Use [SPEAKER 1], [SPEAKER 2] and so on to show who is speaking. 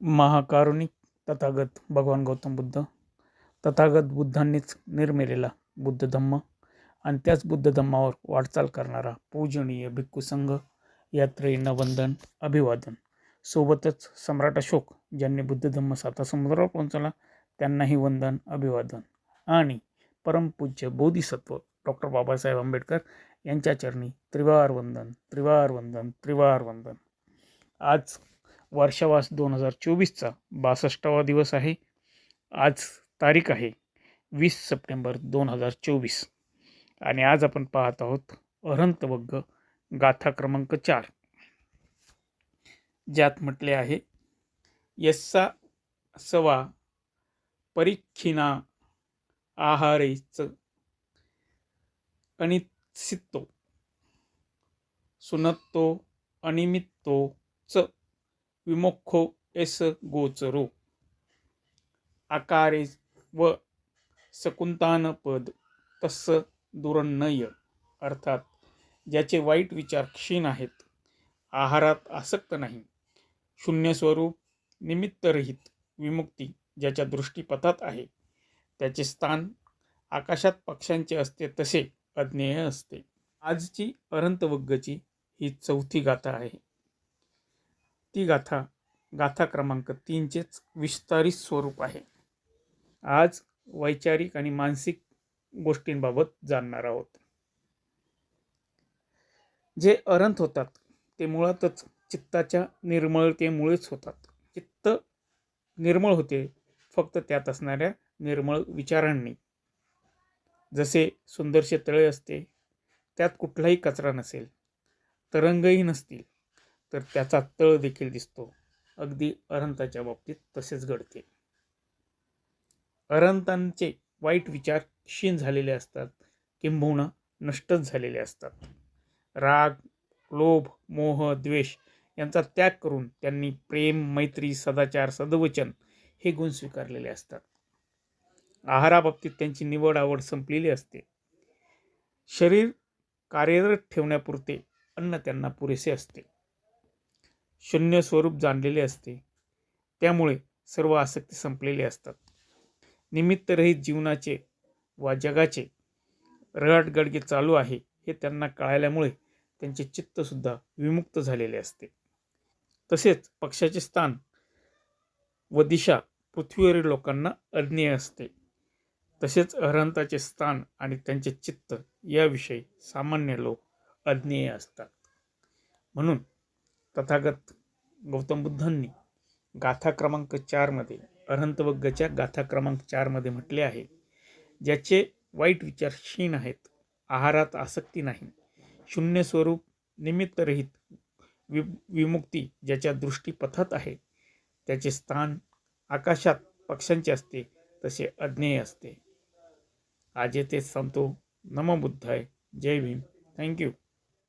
[SPEAKER 1] महाकारुणिक तथागत भगवान गौतम बुद्ध. तथागत बुद्धांनीच निर्मिलेला बुद्ध धम्म आणि त्याच बुद्ध धम्मावर वाटचाल करणारा पूजनीय भिक्खू संघ यात्रेनं वंदन अभिवादन. सोबतच सम्राट अशोक ज्यांनी बुद्ध धम्म साता समुद्रावर पोहोचला त्यांनाही वंदन अभिवादन आणि परमपूज्य बोधिसत्व डॉक्टर बाबासाहेब आंबेडकर यांच्या चरणी त्रिवार वंदन त्रिवार वंदन त्रिवार वंदन. आज वर्षावास दोन हजार चोवीसचा बासष्टावा दिवस आहे. आज तारीख आहे वीस सप्टेंबर दोन हजार चोवीस आणि आज आपण पाहत आहोत अरंतवग्ग गाथा क्रमांक चार. ज्यात म्हटले आहे यस्सा सवा परीक्षिना आहारेच अनित्सित्तो सुनत्तो अनिमित्तो च विमुख एस गोचरो. आकारे व सकुंतान पद तस दुरन्नय. अर्थात ज्याचे वाईट विचार क्षीण आहेत आहारात आसक्त नाही. शून्य स्वरूप निमित्तरहित विमुक्ती ज्याच्या दृष्टीपथात आहे. त्याचे स्थान आकाशात पक्ष्यांचे असते तसे अज्ञेय असते. आजची अरंतवग्गची ही चौथी गाथा आहे. ती गाथा गाथा क्रमांक तीनचेच विस्तारित स्वरूप आहे. आज वैचारिक आणि मानसिक गोष्टींबाबत जाणणार आहोत. जे अरंत होतात ते मुळातच चित्ताच्या निर्मळतेमुळेच होतात. चित्त निर्मळ होते फक्त त्यात असणाऱ्या निर्मळ विचारांनी. जसे सुंदरसे तळे असते त्यात कुठलाही कचरा नसेल तरंगही नसतील. तर त्याचा तळ देखील दिसतो. अगदी अरंताच्या बाबतीत तसेच घडते. अरंतांचे वाईट विचार क्षीण झालेले असतात किंबहुना नष्टच झालेले असतात. राग लोभ मोह द्वेष यांचा त्याग करून त्यांनी प्रेम मैत्री सदाचार सदवचन हे गुण स्वीकारलेले असतात. आहाराबाबतीत त्यांची निवड आवड संपलेली असते. शरीर कार्यरत ठेवण्यापुरते अन्न त्यांना पुरेसे असते. शून्य स्वरूप जाणलेले असते. त्यामुळे सर्व आसक्ती संपलेले असतात. निमित्तरहित जीवनाचे वा जगाचे रहाटगडगे चालू आहे हे त्यांना कळाल्यामुळे त्यांचे चित्तसुद्धा विमुक्त झालेले असते. तसेच पक्षाचे स्थान व दिशा पृथ्वीवरील लोकांना अज्ञेय असते. तसेच अहंताचे स्थान आणि त्यांचे चित्त याविषयी सामान्य लोक अज्ञेय असतात. म्हणून तथागत गौतम बुद्धांनी गाथा क्रमांक चारमध्ये अरहंतवग्गच्या गाथा क्रमांक चारमध्ये म्हटले आहे ज्याचे वाईट विचार क्षीण आहेत आहारात आसक्ती नाही शून्य स्वरूप निमित्तरहित वि विमुक्ती ज्याच्या दृष्टीपथात आहे त्याचे स्थान आकाशात पक्ष्यांचे असते तसे अज्ञेय असते. आजे ते संतो नमबुद्धाय जय भीम. थँक्यू